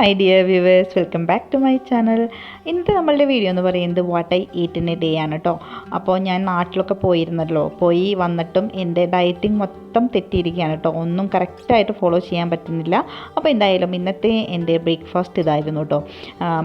My dear viewers welcome back to my channel ഇന്നത്തെ നമ്മളുടെ video എന്ന് പറയുന്നത് what I eat in a day ആണ് കേട്ടോ അപ്പോൾ ഞാൻ നാട്ടിലൊക്കെ പോയിരുന്നല്ലോ. പോയി വന്നിട്ടും എന്റെ ഡയറ്റിംഗ് മൊത്തം തെറ്റിയിരിക്കുകയാണ് കേട്ടോ ഒന്നും കറക്റ്റായിട്ട് ഫോളോ ചെയ്യാൻ പറ്റുന്നില്ല. അപ്പോൾ എന്തായാലും ഇന്നത്തെ എന്റെ ബ്രേക്ക്ഫാസ്റ്റ് ഇതായിരുന്നു കേട്ടോ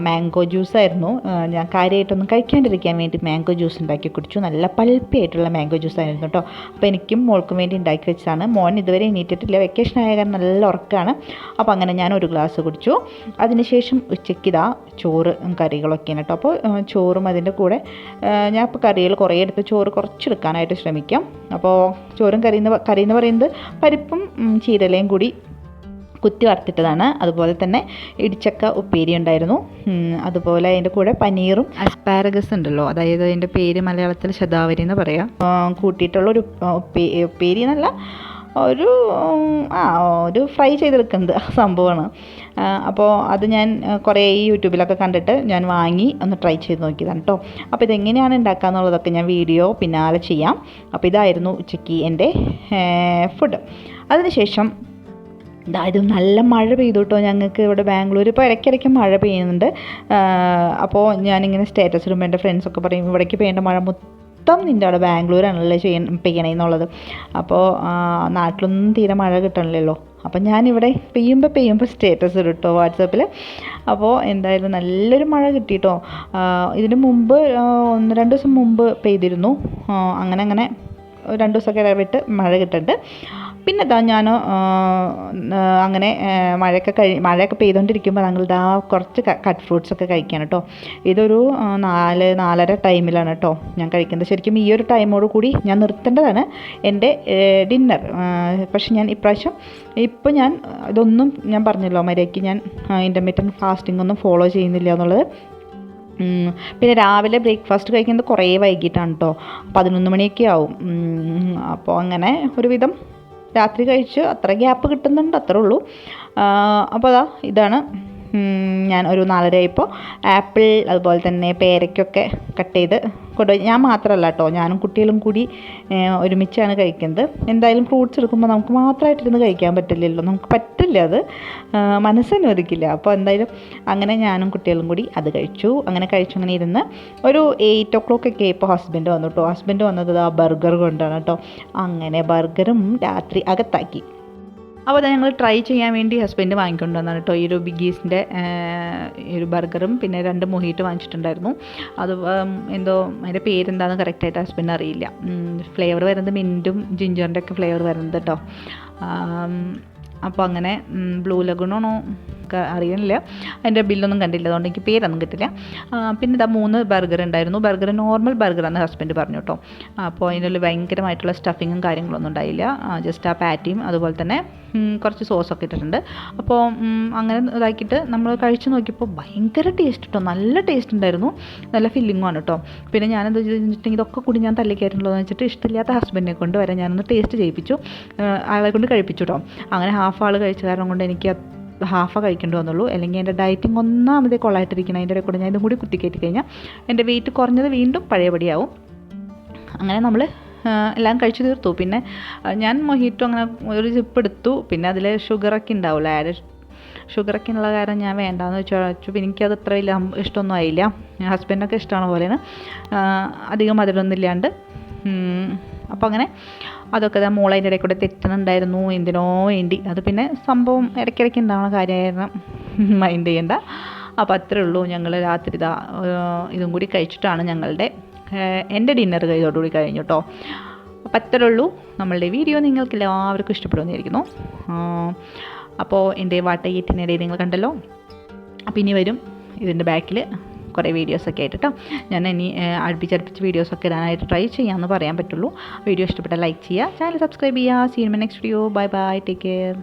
മാംഗോ ജ്യൂസ് ആയിരുന്നു. ഞാൻ കാര്യമായിട്ടൊന്നും കഴിക്കാണ്ടിരിക്കാൻ വേണ്ടി മാംഗോ ജ്യൂസ് ഉണ്ടാക്കി കുടിച്ചു. നല്ല പൽപ്പിയായിട്ടുള്ള മാംഗോ ജ്യൂസ് ആയിരുന്നു കേട്ടോ അപ്പോൾ എനിക്കും മോൾക്കും വേണ്ടി ഉണ്ടാക്കി വെച്ചതാണ്. മോൻ ഇതുവരെ എണീറ്റിട്ടില്ല. വെക്കേഷൻ ആയ കാരണം നല്ല ഉറക്കമാണ് അപ്പോൾ അങ്ങനെ ഞാൻ ഒരു ഗ്ലാസ് കുടിച്ചു. അതിനുശേഷം ഉച്ചയ്ക്ക് ഇതാ ചോറ് കറികളൊക്കെയാണ് കേട്ടോ. അപ്പോൾ ചോറും അതിന്റെ കൂടെ ഞാൻ ഇപ്പോൾ കറികൾ കുറേ എടുത്ത് ചോറ് കുറച്ചെടുക്കാനായിട്ട് ശ്രമിക്കാം. അപ്പോൾ ചോറും കറി എന്ന് കറി എന്ന് പറയുന്നത് പരിപ്പും ചീരലയും കൂടി കുത്തി വറുത്തിട്ടതാണ്. അതുപോലെ തന്നെ ഇടിച്ചക്ക ഉപ്പേരി ഉണ്ടായിരുന്നു. അതുപോലെ അതിന്റെ കൂടെ പനീറും അസ്പാരഗസ് ഉണ്ടല്ലോ. അതായത് അതിന്റെ പേര് മലയാളത്തിൽ ശതാവരി എന്ന് പറയാം. കൂട്ടിയിട്ടുള്ളൊരു കൂട്ടിയിട്ടുള്ള ഒരു ഉപ്പേ ഉപ്പേരി എന്നല്ല ഒരു ആ ഒരു ഫ്രൈ ചെയ്തെടുക്കുന്നത് സംഭവമാണ്. അപ്പോൾ അത് ഞാൻ കുറേ ഈ യൂട്യൂബിലൊക്കെ കണ്ടിട്ട് ഞാൻ വാങ്ങി ഒന്ന് ട്രൈ ചെയ്ത് നോക്കിയതാണ് കേട്ടോ അപ്പോൾ ഇതെങ്ങനെയാണ് ഉണ്ടാക്കുക എന്നുള്ളതൊക്കെ ഞാൻ വീഡിയോ പിന്നാലെ ചെയ്യാം. അപ്പോൾ ഇതായിരുന്നു ഉച്ചയ്ക്ക് എന്റെ ഫുഡ് അതിനുശേഷം അതായത് നല്ല മഴ പെയ്തു കേട്ടോ ഞങ്ങൾക്ക് ഇവിടെ ബാംഗ്ലൂർ ഇപ്പോൾ ഇടയ്ക്കിടയ്ക്ക് മഴ പെയ്യുന്നുണ്ട്. അപ്പോൾ ഞാനിങ്ങനെ സ്റ്റാറ്റസ് ഇടുമ്പോൾ എന്റെ ഫ്രണ്ട്സൊക്കെ പറയും ഇവിടേക്ക് പെയ്യേണ്ട മഴ മൊത്തം നിന്റെ അവിടെ ബാംഗ്ലൂരാണല്ലോ പെയ്യണേ പെയ്യണേന്നുള്ളത് അപ്പോൾ നാട്ടിലൊന്നും തീരെ മഴ കിട്ടണില്ലല്ലോ. അപ്പം ഞാനിവിടെ പെയ്യുമ്പോൾ പെയ്യുമ്പോൾ സ്റ്റേറ്റസ് ഇടും കേട്ടോ വാട്സപ്പിൽ അപ്പോൾ എന്തായാലും നല്ലൊരു മഴ കിട്ടി കേട്ടോ ഇതിന് മുമ്പ് ഒന്ന് രണ്ട് ദിവസം മുമ്പ് പെയ്തിരുന്നു. അങ്ങനെ അങ്ങനെ രണ്ട് ദിവസമൊക്കെ ഇടവിട്ട് മഴ കിട്ടുന്നുണ്ട് പിന്നെ ഇതാ ഞാൻ അങ്ങനെ മഴയൊക്കെ കഴി മഴയൊക്കെ പെയ്തുകൊണ്ടിരിക്കുമ്പോൾ ഞങ്ങൾ ഇതാ കുറച്ച് കട്ട് ഫ്രൂട്ട്സ് ഒക്കെ കഴിക്കാൻ കേട്ടോ ഇതൊരു നാല് നാലര ടൈമിലാണ് കേട്ടോ ഞാൻ കഴിക്കുന്നത്. ശരിക്കും ഈ ഒരു ടൈമോട് കൂടി ഞാൻ നിർത്തേണ്ടതാണ് എന്റെ ഡിന്നർ. പക്ഷെ ഞാൻ ഇപ്രാവശ്യം ഇപ്പോൾ ഞാൻ ഇതൊന്നും ഞാൻ പറഞ്ഞല്ലോ മര്യാദയ്ക്ക് ഞാൻ ഇന്റർമീഡിയറ്റ് ഫാസ്റ്റിംഗ് ഒന്നും ഫോളോ ചെയ്യുന്നില്ല എന്നുള്ളത്. പിന്നെ രാവിലെ ബ്രേക്ക്ഫാസ്റ്റ് കഴിക്കുന്നത് കുറേ വൈകിട്ടാണ് കേട്ടോ പതിനൊന്ന് മണിയൊക്കെ ആവും. അപ്പോൾ അങ്ങനെ ഒരുവിധം രാത്രി കഴിച്ച് അത്ര ഗ്യാപ്പ് കിട്ടുന്നുണ്ട് അത്രേ ഉള്ളൂ. അപ്പോൾ അതാ ഇതാണ് ഞാൻ ഒരു നാലരയായപ്പോൾ ആപ്പിൾ അതുപോലെ തന്നെ പേരയ്ക്കൊക്കെ കട്ട് ചെയ്ത് കൊണ്ടുപോയി. ഞാൻ മാത്രമല്ല കേട്ടോ ഞാനും കുട്ടികളും കൂടി ഒരുമിച്ചാണ് കഴിക്കുന്നത്. എന്തായാലും ഫ്രൂട്ട്സ് എടുക്കുമ്പോൾ നമുക്ക് മാത്രമായിട്ടിരുന്ന് കഴിക്കാൻ പറ്റില്ലല്ലോ. നമുക്ക് പറ്റില്ല അത്. മനസ്സനുവദിക്കില്ല അപ്പോൾ എന്തായാലും അങ്ങനെ ഞാനും കുട്ടികളും കൂടി അത് കഴിച്ചു. അങ്ങനെ കഴിച്ചു അങ്ങനെ ഇരുന്ന് ഒരു എയ്റ്റ് ഒ ക്ലോക്ക് ഒക്കെ ഇപ്പോൾ ഹസ്ബൻഡ് വന്നു കേട്ടോ ഹസ്ബൻഡ് വന്നത് ആ ബർഗർ കൊണ്ടാണ് കേട്ടോ അങ്ങനെ ബർഗറും രാത്രി അകത്താക്കി. അപ്പോൾ അത് ഞങ്ങൾ ട്രൈ ചെയ്യാൻ വേണ്ടി ഹസ്ബൻഡ് വാങ്ങിക്കൊണ്ട് വന്നാണ് കേട്ടോ. ഈ ഒരു ബിഗീസിന്റെ ഒരു ബർഗറും പിന്നെ രണ്ട് മൊഹീറ്റ് വാങ്ങിച്ചിട്ടുണ്ടായിരുന്നു. അത് എന്തോ അതിന്റെ പേരെന്താണെന്ന് കറക്റ്റായിട്ട് ഹസ്ബൻഡ് അറിയില്ല. ഫ്ലേവർ വരുന്നത് മിന്റും ജിഞ്ചറിന്റെ ഒക്കെ ഫ്ലേവർ വരുന്നത് കേട്ടോ. അപ്പോൾ അങ്ങനെ ബ്ലൂ ലഗുണാണോ അറിയണില്ല. അതിന്റെ ബില്ലൊന്നും കണ്ടില്ല. അതുകൊണ്ട് എനിക്ക് പേരൊന്നും കിട്ടില്ല. പിന്നെ ഇതാ മൂന്ന് ബർഗർ ഉണ്ടായിരുന്നു. ബർഗർ നോർമൽ ബർഗറാണ് ഹസ്ബൻഡ് പറഞ്ഞു കേട്ടോ. അപ്പോൾ അതിനുള്ളിൽ ഭയങ്കരമായിട്ടുള്ള സ്റ്റഫിങ്ങും കാര്യങ്ങളൊന്നും ഉണ്ടായില്ല. ജസ്റ്റ് ആ പാറ്റിയും അതുപോലെ തന്നെ കുറച്ച് സോസൊക്കെ ഇട്ടിട്ടുണ്ട്. അപ്പോൾ അങ്ങനെ ഇതാക്കിയിട്ട് നമ്മൾ കഴിച്ചു നോക്കിയപ്പോൾ ഭയങ്കര ടേസ്റ്റ് കേട്ടോ നല്ല ടേസ്റ്റ് ഉണ്ടായിരുന്നു. നല്ല ഫില്ലിങ്ങും ആണ് കേട്ടോ പിന്നെ ഞാനെന്താ വെച്ചിട്ടുണ്ടെങ്കിൽ ഇതൊക്കെ കൂടി ഞാൻ തല്ലിക്കയറ്റുള്ളൂ വെച്ചിട്ട് ഇഷ്ടമില്ലാത്ത ഹസ്ബൻഡിനെ കൊണ്ട് വരെ ഞാനൊന്ന് ടേസ്റ്റ് ചെയ്യിപ്പിച്ചു. അയാളെ കൊണ്ട് കഴിപ്പിച്ചു കേട്ടോ അങ്ങനെ ഹാഫ് ആൾ കഴിച്ച കാരണം കൊണ്ട് എനിക്ക് ഹാഫ് കഴിക്കേണ്ടി വന്നുള്ളൂ. അല്ലെങ്കിൽ എന്റെ ഡയറ്റിംഗ് ഒന്നാമതേ കൊള്ളായിട്ടിരിക്കണം അതിന്റെ കൂടെ ഞാൻ ഇതും കൂടി കുത്തിക്കയറ്റി കഴിഞ്ഞാൽ എന്റെ വെയിറ്റ് കുറഞ്ഞത് വീണ്ടും പഴയപടിയാവും. അങ്ങനെ നമ്മൾ എല്ലാം കഴിച്ചു തീർത്തു. പിന്നെ ഞാൻ മൊഹിറ്റോ അങ്ങനെ ഒരു സിപ്പ് എടുത്തു. പിന്നെ അതിൽ ഷുഗറൊക്കെ ഉണ്ടാവില്ല ആഡ് ഷുഗറൊക്കെ ഉള്ള കാരണം ഞാൻ വേണ്ടാന്ന് വെച്ചു വെച്ചു എനിക്കത് അത്ര വലിയ ഇഷ്ടമൊന്നും ആയില്ല. ഹസ്ബൻഡൊക്കെ ഇഷ്ടമാണ് പോലെയാണ്. അധികം മധുരമൊന്നും ഇല്ലാണ്ട്. അപ്പോൾ അങ്ങനെ അതൊക്കെ ഞാൻ മോൾ അതിന്റെ ഇടയിൽ കൂടെ തെറ്റുന്നുണ്ടായിരുന്നു എന്തിനോ വേണ്ടി. അത് പിന്നെ സംഭവം ഇടയ്ക്കിടയ്ക്ക് ഉണ്ടാവുന്ന കാര്യമായിരുന്നു മൈൻഡ് ചെയ്യണ്ട. അപ്പോൾ അത്രേ ഉള്ളൂ. ഞങ്ങൾ രാത്രി ഇതാ ഇതും കൂടി കഴിച്ചിട്ടാണ് ഞങ്ങളുടെ എന്റെ ഡിന്നർ ഇതോടുകൂടി കഴിഞ്ഞു കേട്ടോ അപ്പോൾ അത്രേ ഉള്ളൂ. നമ്മളുടെ വീഡിയോ നിങ്ങൾക്ക് എല്ലാവർക്കും ഇഷ്ടപ്പെടുമെന്നായിരിക്കുന്നു ആഹ്, അപ്പോൾ എന്റെ വാട്ടയ്യറ്റിനിടയിൽ നിങ്ങൾ കണ്ടല്ലോ. അപ്പം ഇനി വരും ഇതിന്റെ ബാക്കിൽ കുറേ വീഡിയോസൊക്കെ ആയിട്ട് കേട്ടോ ഞാൻ ഇനി അടുപ്പിച്ചടുപ്പിച്ച് വീഡിയോസൊക്കെ ഇടാനായിട്ട് ട്രൈ ചെയ്യാമെന്ന് പറയാൻ പറ്റുള്ളൂ. വീഡിയോ ഇഷ്ടപ്പെട്ട ലൈക്ക് ചെയ്യുക ചാനൽ സബ്സ്ക്രൈബ് ചെയ്യുക seen in next video bye bye take care